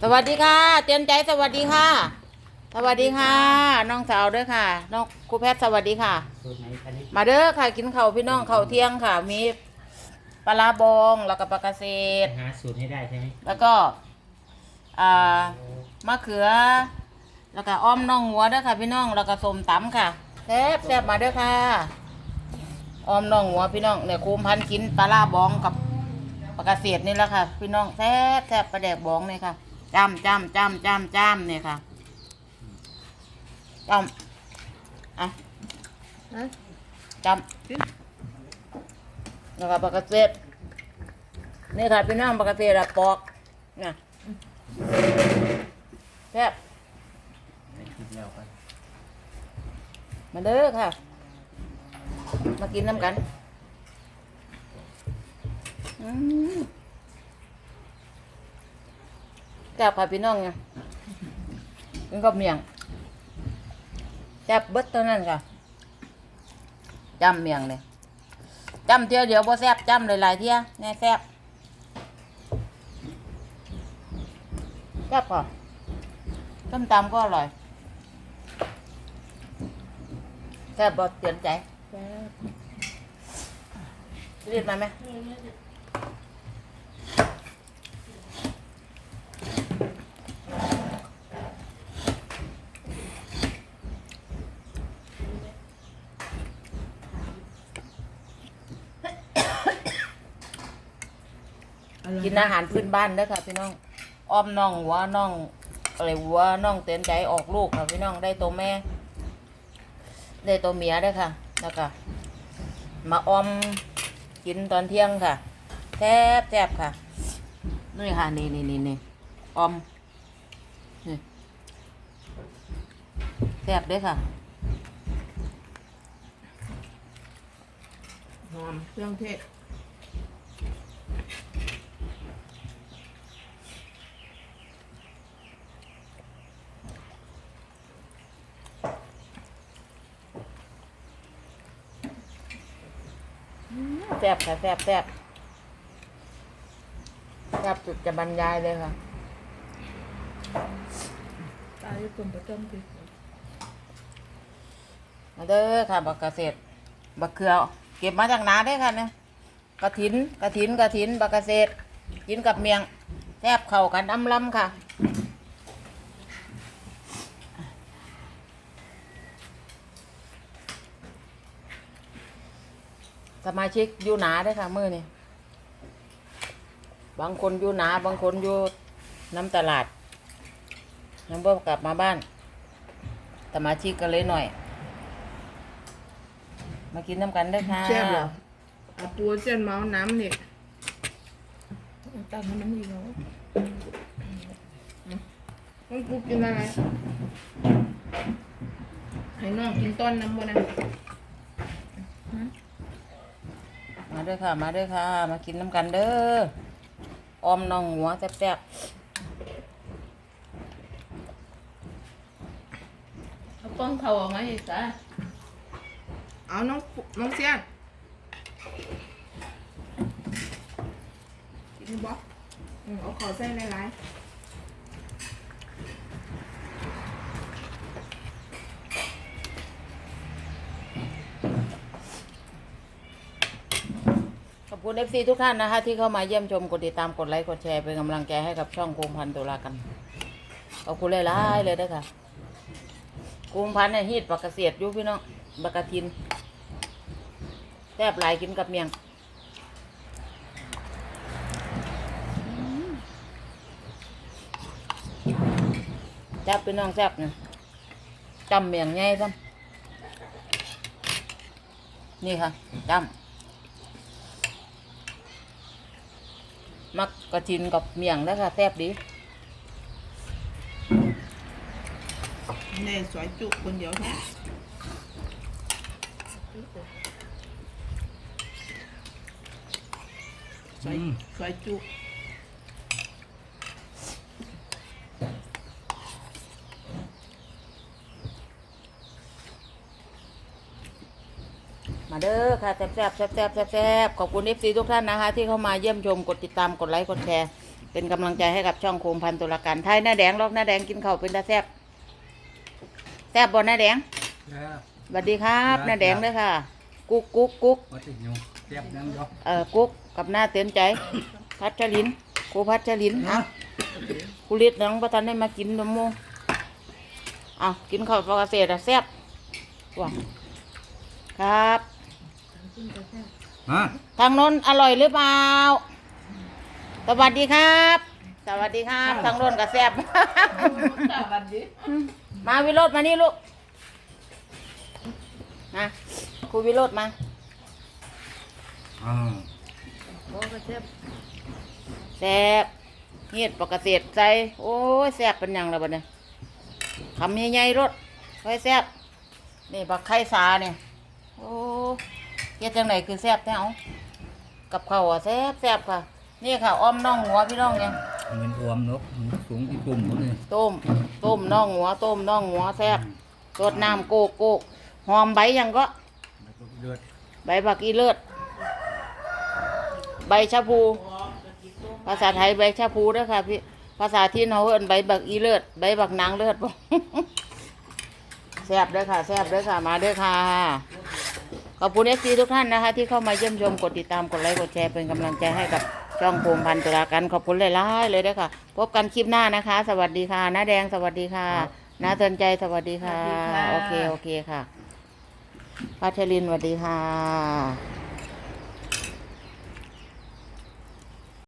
สวัสดีค่ะ เตียนใจสวัสดีค่ะ สวัสดีค่ะ น้องสาวด้วยค่ะ น้องครูแพทย์สวัสดีค่ะสูตรไหนคะนี่มาเด้อค่ะกินข้าวพี่น้องข้าวเที่ยงค่ะ มีปลาร้าบองแล้วก็ปลากระเศษหาสูตรให้ได้ใช่ไหมแล้วก็อ่ามะเขือ แล้วก็อ้อมน่องหัวเด้อค่ะพี่น้องแล้วก็ส้มตำค่ะแซ่บแซ่บมาเด้อค่ะอ้อมน่องหัวพี่น้องเนี่ยคูมพันกินปลาร้าบองกับปลากระเศษนี่แหละค่ะ พี่น้องแซ่บแซ่บปลาแดกบองนี่ค่ะ จ้ำจ้ำจ้ำจ้ำจ้ำเนี่ยค่ะจ้ำอะจ้ำแล้วก็ปลากระเศษนี่ค่ะพี่น้องปลากระเศษอะปอกเนี่ยแซ่บไปคิดแล้วกันมาเด้อค่ะ มากินน้ำกัน อืมแซ่บค่ะพี่น้องเนี่ยมันก็เมียงแซ่บเบิดเท่านั้นค่ะจำเมียงเลยจำเที่ยวเดียวบ่แซ่บจำหลายๆเที่ยแน่แซ่บแซ่บค่ะต้มตำก็อร่อยแค่บอเตือนใจรีบมาไหม กินอาหารพื้นบ้านเด้อค่ะ พี่น้องอ้อมน่องหัวน่องอะไรหัวน่องเตือนใจออกลูกค่ะพี่น้องได้ตัวแม่ ได้ตัวเมียเด้วยค่ะแล้วก็มาอ้อมกินตอนเที่ยงค่ะแทบแทบค่ะนี่ค่ะนี่นี่นี่นี่ออมนี่แทบเด้วยค่ะหอมเครื่องเทศ แทบค่ะแทบแทบแทบจุดจะบรรยายเลยค่ะตายกลมประจำติมาเด้อค่ะบักเกษตรบักเขือเก็บมาจากนาได้อค่ะเนี่ยกระถินกระถินกระถินบักเกษตรกินกับเมียงแทบเข้ากันอำลำค่ะ สมาชิกอยู่หนาได้อค่ะมือนี่บางคนอยู่หนาบางคนอยู่น้ำตลาดยังบ่กลับมาบ้าน สมาชิกกันเลยหน่อย มากินน้ำกันเด้วยค่ะแซ่บเหรอเอาปูเส้นเมาน้ำนี่ตั้งให้มันอีกแล้วมันกูกินอะไรให้น้องกินต้นน้ำบ่นะ มาเด้วยค่ะ มาเด้วยค่ะ มากินน้ำกันเด้อออมน่องหัวแซ่บเอาป้องเขาออกมาอีกจ้ะเอาน้องปุน้องเสียนกินบ่อืมเอาขอใส่หลายๆ คุณเอฟซีทุกท่านนะคะ ที่เข้ามาเยี่ยมชมกดติดตามกดไลค์กดแชร์เป็นกำลังใจให้กับช่องกุมพันตุลากันขอบคุณหลายๆเลยเด้ค่ะกุมพันเนี่ยฮีดปักเกษตรอยู่พี่น้องบักกะทินแซบหลายกินกับเมียงแซบพี่น้องแซ่บนะจำเมียงไงซ้ำนี่ค่ะจำ มักกระทินกับเมียงแล้วค่ะแซ่บดีๆเนี่ยสวยจุคนเดียวแท้สวยสวยจุ มาเด้อค่ะแซ่บแซ่บแซ่บแซ่บแซ่บแซ่บขอบคุณเอฟซีทุกท่านนะคะ ที่เข้ามาเยี่ยมชมกดติดตามกดไลค์กดแชร์ เป็นกำลังใจให้กับช่องโคมพันตุลาการไทยหน้าแดงลอกหน้าแดงกินข้าวเป็นตาแซบแซบบนหน้าแดงแล้วสวัสดีครับครับหน้าแดงเด้วยค่ะ กุ๊กกุ๊กกุ๊กวัดติยูเทียบนั่งยกเอ่อกุ๊กกับหน้าเตือนใจ พัชรินครูพัชรินอะครูฤทธิ์น้องประธานได้มากินนมโมเอากินข้าวปลาเกษตรอะแซบว้าครับ ฮะทางโน้นอร่อยหรือเปล่า สวัสดีครับ สวัสดีครับ ทางโน้นก็แซบบัดดีมาวิโรดมานี่ลูก มาครูวิโรดมาอ่าโอ้ก็เจ็บแซบเฮ็ดปกเกษตรใส่โอ้ยแซบเป็นหยังแล้วบัดนี้คำใหญ่ๆรสค่อยแซบนี่บักไข่สาเนี่ยโอ้ เฮ็ดจังไหนคือแซบแท้เอากับข้าวอะแซบแซบค่ะ นี่ค่ะอ้อมน่องหัวพี่น้องเนี่ยเงินรวมนกสูงที่กลุ่มหมดเลยต้ม ต้มน่องหัว ต้มน่องหัวแซ่บสดน้ำโกกโกกหอมใบหยังก็แล้วก็เลือดใบบักอีเลิศใบชะพู ภาษาไทยใบชะพูเด้วยค่ะพี่ภาษาที่นเขาเอิ้นใบบักอีเลิศใบบักนางเลิศบ่แซ่บเด้วยค่ะแซ่บเด้วยค่ะมาเด้วยค่ะ ขอบคุณเอฟซีทุกท่านนะคะ ที่เข้ามาเยี่ยมชมกดติดตามกดไลค์กดแชร์เป็นกำลังใจให้กับช่องโคมพันตุลากันขอบคุณหลายๆเลยเด้วยค่ะ พบกันคลิปหน้านะคะ สวัสดีค่ะน้าแดงสวัสดีค่ะน้าเตือนใจสวัสดีค่ะ โอเคโอเคค่ะพัชรินทร์สวัสดีค่ะ